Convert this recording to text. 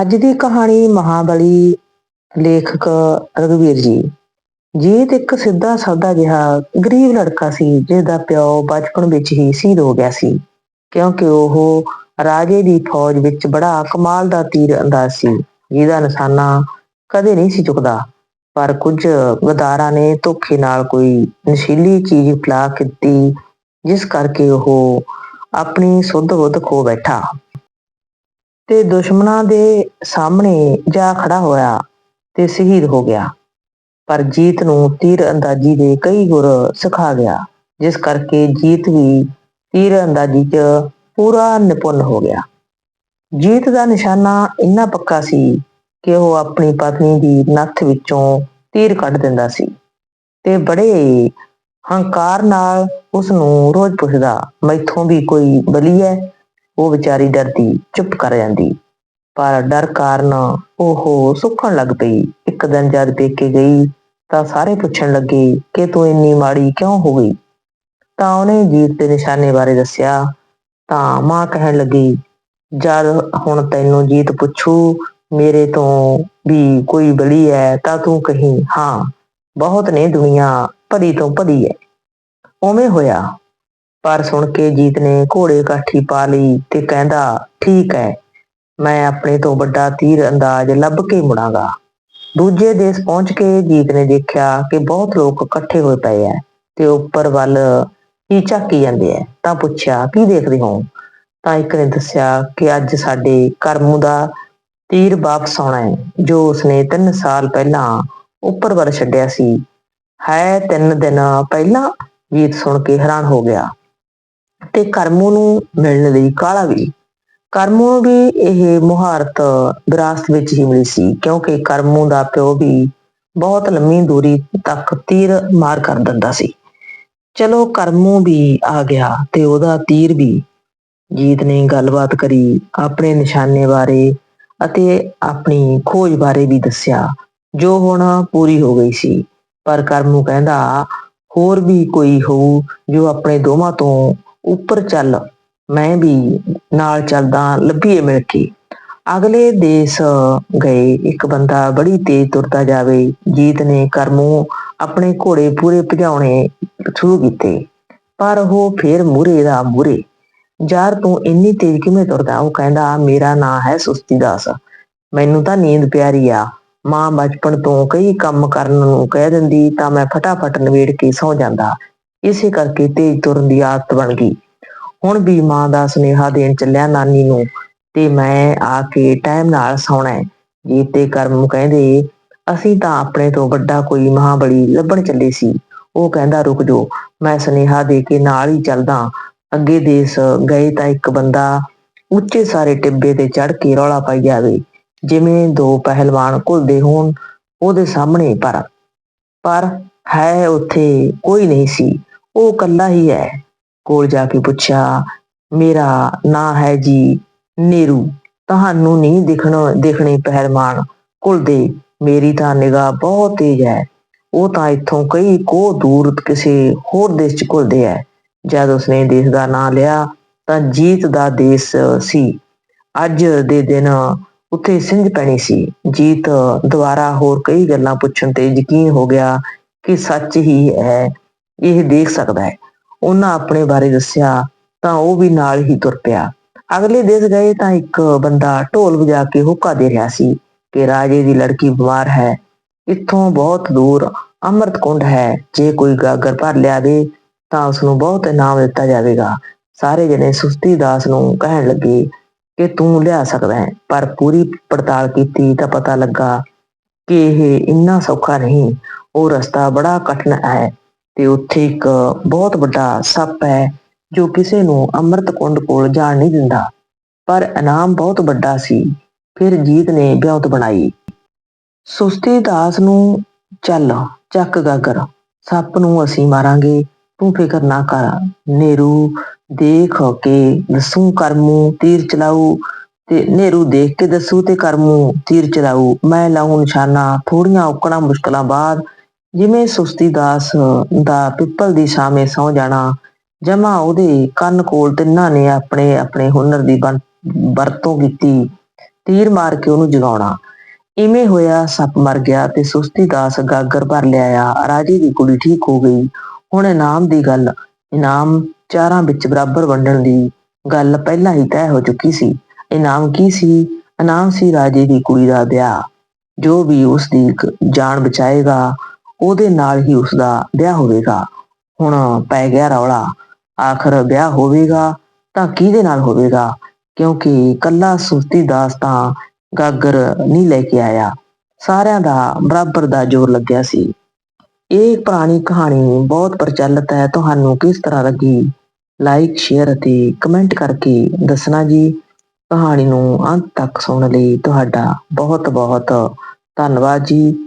ਅੱਜ ਦੀ ਕਹਾਣੀ ਮਹਾਬਲੀ ਲੇਖਕ ਰਘਵੀਰ ਜੀ। ਜੀਤ ਇੱਕ ਸਿੱਧਾ ਸਾਦਾ ਜਿਹਾ ਗਰੀਬ ਲੜਕਾ ਸੀ ਜਿਸ ਦਾ ਪਿਓ ਬਚਪਨ ਵਿੱਚ ਹੀ ਸ਼ਹੀਦ ਹੋ ਗਿਆ ਸੀ, ਕਿਉਂਕਿ ਉਹ ਰਾਜੇ ਦੀ ਫੌਜ ਵਿੱਚ ਬੜਾ ਕਮਾਲ ਦਾ ਤੀਰ ਅੰਦਾਜ਼ ਸੀ, ਜਿਹਦਾ ਨਿਸ਼ਾਨਾ ਕਦੇ ਨਹੀਂ ਸੀ ਚੁੱਕਦਾ। ਪਰ ਕੁਝ ਗਦਾਰਾਂ ਨੇ ਧੋਖੇ ਨਾਲ ਕੋਈ ਨਸ਼ੀਲੀ ਚੀਜ਼ ਪਿਲਾ ਕੀਤੀ ਜਿਸ ਕਰਕੇ ਉਹ ਆਪਣੀ ਸੁੱਧ ਬੁੱਧ ਖੋ ਬੈਠਾ। ਤੇ ਦੁਸ਼ਮਣਾਂ ਦੇ ਸਾਹਮਣੇ ਜਾ ਖੜਾ ਹੋਇਆ ਤੇ ਸ਼ਹੀਦ ਹੋ ਗਿਆ। ਪਰ ਜੀਤ ਨੂੰ ਤੀਰ ਅੰਦਾਜ਼ੀ ਦੇ ਕਈ ਗੁਰ ਸਿਖਾ ਗਿਆ, ਜਿਸ ਕਰਕੇ ਜੀਤ ਵੀ ਤੀਰ ਅੰਦਾਜ਼ੀ 'ਚ ਪੂਰਾ ਨਿਪੁੰਨ ਹੋ ਗਿਆ। ਜੀਤ ਦਾ ਨਿਸ਼ਾਨਾ ਇੰਨਾ ਪੱਕਾ ਸੀ ਕਿ ਉਹ ਆਪਣੀ ਪਤਨੀ ਦੀ ਨੱਥ ਵਿੱਚੋਂ ਤੀਰ ਕੱਢ ਦਿੰਦਾ ਸੀ ਤੇ ਬੜੇ ਹੰਕਾਰ ਨਾਲ ਉਸ ਨੂੰ ਰੋਜ਼ ਪੁੱਛਦਾ, ਮੈਥੋਂ ਵੀ ਕੋਈ ਬਲੀ ਹੈ? ਉਹ ਵਿਚਾਰੀ ਡਰਦੀ, ਚੁੱਪ ਕਰ ਜਾਂਦੀ। ਪਰ ਡਰ ਕਾਰਨ ਉਹ ਸੁੱਕਣ ਲੱਗ ਪਈ। ਇੱਕ ਦਿਨ ਜਦ ਪੇਕੇ ਗਈ ਤਾਂ ਸਾਰੇ ਪੁੱਛਣ ਲੱਗੇ ਕਿ ਤੂੰ ਇੰਨੀ ਮਾੜੀ ਕਿਉਂ ਹੋ ਗਈ? ਤਾਂ ਉਹਨੇ ਜੀਤ ਦੇ ਨਿਸ਼ਾਨੇ ਬਾਰੇ ਦੱਸਿਆ। ਤਾਂ ਮਾਂ ਕਹਿਣ ਲੱਗੀ, ਜਦ ਹੁਣ ਤੈਨੂੰ ਜੀਤ ਪੁੱਛੂ, ਮੇਰੇ ਤੋਂ ਵੀ ਕੋਈ ਬਲੀ ਹੈ ਤਾਂ ਤੂੰ ਕਹੀਂ, ਹਾਂ, ਬਹੁਤ ਨੇ ਦੁਨੀਆ ਭਰੀ ਤੋਂ ਭਰੀ ਹੈ ਉਵੇਂ ਹੋਇਆ। ਪਰ ਸੁਣ ਕੇ ਜੀਤ ਨੇ ਘੋੜੇ ਕਾਠੀ ਪਾ ਲਈ ਤੇ ਕਹਿੰਦਾ, ਠੀਕ ਹੈ ਮੈਂ ਆਪਣੇ ਤੋਂ ਵੱਡਾ ਤੀਰ ਅੰਦਾਜ਼ ਲੱਭ ਕੇ ਮੁੜਾਂਗਾ। ਦੂਜੇ ਦੇਸ਼ ਪਹੁੰਚ ਕੇ ਜੀਤ ਨੇ ਦੇਖਿਆ ਕਿ ਬਹੁਤ ਲੋਕ ਇਕੱਠੇ ਹੋਏ ਪਏ ਐ ਤੇ ਉੱਪਰ ਵੱਲ ਹੀ ਝਾਕੀ ਜਾਂਦੇ ਐ, ਤਾਂ ਪੁੱਛਿਆ, ਕੀ ਦੇਖਦੇ ਹੋ? ਤਾਂ ਇੱਕ ਨੇ ਦੱਸਿਆ ਕਿ ਅੱਜ ਸਾਡੇ ਕਰਮ ਦਾ ਤੀਰ ਵਾਪਸ ਆਉਣਾ ਹੈ ਜੋ ਉਸਨੇ 3 ਸਾਲ ਪਹਿਲਾਂ ਉੱਪਰ ਵੱਲ ਛੱਡਿਆ ਸੀ। ਹੈ ਤਿੰਨ ਦਿਨ ਪਹਿਲਾਂ ਜੀਤ ਸੁਣ ਕੇ ਹੈਰਾਨ ਹੋ ਗਿਆ। ਤੇ ਕਰਮੂ ਨੂੰ ਮਿਲਣ ਲਈ ਕਾਲਾ ਵੀ। ਕਰਮੂ ਨੂੰ ਵੀ ਇਹ ਮੁਹਾਰਤ ਵਿਰਾਸਤ ਵਿੱਚ ਹੀ ਮਿਲੀ ਸੀ, ਕਿਉਂਕਿ ਕਰਮੂ ਦਾ ਪਿਓ ਵੀ ਬਹੁਤ ਲੰਮੀ ਦੂਰੀ ਤੱਕ ਤੀਰ ਮਾਰ ਕਰ ਦਿੰਦਾ ਸੀ। ਚਲੋ ਕਰਮੂ ਵੀ ਆ ਗਿਆ ਤੇ ਉਹਦਾ ਤੀਰ ਵੀ। ਜੀਤ ਨੇ ਗੱਲਬਾਤ ਕਰੀ, ਆਪਣੇ ਨਿਸ਼ਾਨੇ ਬਾਰੇ ਅਤੇ ਆਪਣੀ ਖੋਜ ਬਾਰੇ ਵੀ ਦੱਸਿਆ, ਜੋ ਹੁਣ ਪੂਰੀ ਹੋ ਗਈ ਸੀ। ਪਰ ਕਰਮੂ ਕਹਿੰਦਾ, ਹੋਰ ਵੀ ਕੋਈ ਹੋਊ ਜੋ ਆਪਣੇ ਦੋਵਾਂ ਤੋਂ ਉੱਪਰ ਚੱਲ, ਮੈਂ ਵੀ ਨਾਲ ਚੱਲਦਾ ਲੱਭੀਏ ਮਿਲ ਕੇ। ਅਗਲੇ ਦੇਸ਼ ਗਏ, ਇੱਕ ਬੰਦਾ ਬੜੀ ਤੇਜ਼ ਤੁਰਦਾ ਜਾਵੇ। ਜੀਤ ਨੇ ਕਰਮੂ ਆਪਣੇ ਘੋੜੇ ਪੂਰੇ ਭਜਾਉਣੇ ਸ਼ੁਰੂ ਕੀਤੇ। ਪਰ ਉਹ ਫੇਰ ਮੂਰੇ ਦਾ ਮੂਰੇ ਯਾਰ ਤੂੰ ਇੰਨੀ ਤੇਜ਼ ਕਿਵੇਂ ਤੁਰਦਾ? ਉਹ ਕਹਿੰਦਾ, ਮੇਰਾ ਨਾਂ ਹੈ ਸੁਸਤੀ ਦਾਸ। ਮੈਨੂੰ ਤਾਂ ਨੀਂਦ ਪਿਆਰੀ ਆ। ਮਾਂ ਬਚਪਨ ਤੋਂ ਕਈ ਕੰਮ ਕਰਨ ਨੂੰ ਕਹਿ ਦਿੰਦੀ, ਤਾਂ ਮੈਂ ਫਟਾਫਟ ਨਵੇੜ ਕੇ ਸੌ ਜਾਂਦਾ। ਇਸੇ ਕਰਕੇ ਤੇਜ਼ ਤੁਰਨ ਦੀ ਆਦਤ ਬਣ ਗਈ। ਹੁਣ ਵੀ ਮਾਂ ਦਾ ਸੁਨੇਹਾ ਦੇਣ ਚੱਲਿਆ ਨਾਨੀ ਨੂੰ ਤੇ ਮੈਂ ਆ ਕੇ ਟਾਈਮ ਨਾਲ ਸੌਣਾ ਹੈ। ਜੀਤੇ ਕਰਮ ਕਹਿੰਦੇ, ਅਸੀਂ ਤਾਂ ਆਪਣੇ ਤੋਂ ਵੱਡਾ ਕੋਈ ਮਹਾਬਲੀ ਲੱਭਣ ਚੱਲੇ ਸੀ। ਉਹ ਕਹਿੰਦਾ, ਰੁਕ ਜੋ ਮੈਂ ਸੁਨੇਹਾ ਦੇ ਕੇ ਨਾਲ ਹੀ ਚੱਲਦਾ। ਅੱਗੇ ਦੇਸ਼ ਗਏ ਤਾਂ ਇੱਕ ਬੰਦਾ ਉੱਚੇ ਸਾਰੇ ਟਿੱਬੇ ਤੇ ਚੜ ਕੇ ਰੌਲਾ ਪਾਈ ਜਾਵੇ। ਜਿਵੇਂ ਦੋ ਪਹਿਲਵਾਨ ਘੁਲਦੇ ਹੋਣ ਉਹਦੇ ਸਾਹਮਣੇ ਪਰ ਪਰ ਹੈ ਉੱਥੇ ਕੋਈ ਨਹੀਂ ਸੀ। ਉਹ ਇਕੱਲਾ ਹੀ ਹੈ। ਕੋਲ ਜਾ ਕੇ ਪੁੱਛਿਆ, ਮੇਰਾ ਨਾਂ ਹੈ ਜੀ ਨੇਰੂ। ਤੁਹਾਨੂੰ ਨਹੀਂ ਦਿਖਣ, ਦਿਖਣੇ ਪਹਿਲਵਾਨ ਘੁਲਦੇ ਮੇਰੀ ਤਾਂ ਨਿਗਾਹ ਬਹੁਤ ਤੇਜ਼ ਹੈ। ਉਹ ਤਾਂ ਇੱਥੋਂ ਕਈ ਕੋ ਦੂਰ ਕਿਸੇ ਹੋਰ ਦੇਸ਼ ਚ ਘੁਲਦੇ ਹੈ। ਜਦ ਉਸਨੇ ਦੇਸ਼ ਦਾ ਨਾਂ ਲਿਆ, ਤਾਂ ਜੀਤ ਦਾ ਦੇਸ਼ ਸੀ। ਅੱਜ ਦੇ ਦਿਨ ਉੱਥੇ ਸਿੰਝ ਪੈਣੀ ਸੀ। ਜੀਤ ਦੁਬਾਰਾ ਹੋਰ ਕਈ ਗੱਲਾਂ ਪੁੱਛਣ ਤੇ ਯਕੀਨ ਹੋ ਗਿਆ ਕਿ ਸੱਚ ਹੀ ਹੈ। ਇਹ ਦੇਖ ਸਕਦਾ ਹੈ। ਉਹਨਾਂ ਆਪਣੇ ਬਾਰੇ ਦੱਸਿਆ ਤਾਂ ਉਹ ਵੀ ਨਾਲ ਹੀ ਤੁਰ ਪਿਆ। ਅਗਲੇ ਦੇਸ਼ ਗਏ ਤਾਂ ਇੱਕ ਬੰਦਾ ਢੋਲ ਵਜਾ ਕੇ ਹੁੱਕਾ ਦੇ ਰਿਹਾ ਸੀ ਕਿ ਰਾਜੇ ਦੀ ਲੜਕੀ ਬਿਮਾਰ ਹੈ। ਇੱਥੋਂ ਬਹੁਤ ਦੂਰ ਅੰਮ੍ਰਿਤ ਕੁੰਡ ਹੈ। ਜੇ ਕੋਈ ਗਾਗਰ ਭਰ ਲਿਆਵੇ ਤਾਂ ਉਸ ਨੂੰ ਬਹੁਤ ਇਨਾਮ ਦਿੱਤਾ ਜਾਵੇਗਾ। ਸਾਰੇ ਜਣੇ ਸੁਸਤੀ ਦਾਸ ਨੂੰ ਕਹਿਣ ਲੱਗੇ ਕਿ ਤੂੰ ਲਿਆ ਸਕਦਾ ਹੈ। ਪਰ ਪੂਰੀ ਪੜਤਾਲ ਕੀਤੀ ਤਾਂ ਪਤਾ ਲੱਗਾ ਕਿ ਇਹ ਇੰਨਾ ਸੌਖਾ ਨਹੀਂ। ਉਹ ਰਸਤਾ ਬੜਾ ਕਠਿਨ ਹੈ। ਤੇ ਉੱਥੇ ਇੱਕ ਬਹੁਤ ਵੱਡਾ ਸੱਪ ਹੈ, ਜੋ ਕਿਸੇ ਨੂੰ ਅੰਮ੍ਰਿਤ ਕੁੰਡ ਕੋਲ ਜਾਣ ਨਹੀਂ ਦਿੰਦਾ। ਪਰ ਇਨਾਮ ਬਹੁਤ ਵੱਡਾ ਸੀ। ਫਿਰ ਜੀਤ ਨੇ ਵਿਉਂਤ ਬਣਾਈ। ਸੁਸਤੀ ਦਾਸ ਨੂੰ ਚੱਲ, ਚੱਕ ਗਾਗਰ। ਸੱਪ ਨੂੰ ਅਸੀਂ ਮਾਰਾਂਗੇ, ਤੂੰ ਫਿਕਰ ਨਾ ਕਰ। ਨੇਰੂ, ਦੇਖ ਕੇ ਦਸੂ ਕਰਮੂ, ਤੀਰ ਚਲਾਊ। ਤੇ ਨੇਰੂ ਦੇਖ ਕੇ ਦਸੂ ਤੇ ਕਰਮੂ, ਤੀਰ ਚਲਾਊ। ਮੈਂ ਲਾਉਂ ਨਿਸ਼ਾਨਾ, ਥੋੜੀਆਂ ਔਕੜਾਂ ਮੁਸ਼ਕਲਾਂ ਬਾਅਦ ਜਿਵੇਂ ਸੁਸਤੀ ਦਾਸ ਦਾ ਪਿੱਪਲ ਦੀ ਛਾਵੇਂ ਸੌ ਜਾਣਾ, ਜਮਾ ਉਹਦੇ ਕੰਨ ਕੋਲ ਤਿੰਨਾਂ ਨੇ ਆਪਣੇ ਆਪਣੇ ਹੁਨਰ ਦੀ ਵਰਤੋਂ ਕੀਤੀ, ਤੀਰ ਮਾਰ ਕੇ ਉਹਨੂੰ ਜਗਾਉਣਾ। ਇਵੇਂ ਹੋਇਆ ਸੱਪ ਮਰ ਗਿਆ ਤੇ ਸੁਸਤੀ ਦਾਸ ਗਾਗਰ ਭਰ ਲਿਆਇਆ। ਰਾਜੇ ਦੀ ਕੁੜੀ ਠੀਕ ਹੋ ਗਈ। ਹੁਣ ਇਨਾਮ ਦੀ ਗੱਲ, ਇਨਾਮ ਚਾਰਾਂ ਵਿੱਚ ਬਰਾਬਰ ਵੰਡਣ ਦੀ ਗੱਲ ਪਹਿਲਾਂ ਹੀ ਤੈਅ ਹੋ ਚੁੱਕੀ ਸੀ। ਇਨਾਮ ਕੀ ਸੀ? ਇਨਾਮ ਸੀ ਰਾਜੇ ਦੀ ਕੁੜੀ ਦਾ ਵਿਆਹ। ਜੋ ਵੀ ਉਸ ਦੀ ਜਾਨ ਬਚਾਏਗਾ ਉਹਦੇ ਨਾਲ ਹੀ ਉਸਦਾ ਵਿਆਹ ਹੋਵੇਗਾ। ਹੁਣ ਪੈ ਗਿਆ ਰੌਲਾ। ਆਖਰ ਵਿਆਹ ਹੋਵੇਗਾ ਤਾਂ ਕਿਹਦੇ ਨਾਲ ਹੋਵੇਗਾ? ਕਿਉਂਕਿ ਕੱਲਾ ਸੁਸਤੀ ਦਾਸ ਤਾਂ ਗਾਗਰ ਨਹੀਂ ਲੈ ਕੇ ਆਇਆ। ਸਾਰਿਆਂ ਦਾ ਬਰਾਬਰ ਦਾ ਜ਼ੋਰ ਲੱਗਿਆ ਸੀ। ਇਹ ਪੁਰਾਣੀ ਕਹਾਣੀ ਬਹੁਤ ਪ੍ਰਚਲਿਤ ਹੈ। ਤੁਹਾਨੂੰ ਕਿਸ ਤਰ੍ਹਾਂ ਲੱਗੀ? ਲਾਈਕ ਸ਼ੇਅਰ ਅਤੇ ਕਮੈਂਟ ਕਰਕੇ ਦੱਸਣਾ ਜੀ। ਕਹਾਣੀ ਨੂੰ ਅੰਤ ਤੱਕ ਸੁਣਨ ਲਈ। ਤੁਹਾਡਾ ਬਹੁਤ ਬਹੁਤ ਧੰਨਵਾਦ ਜੀ।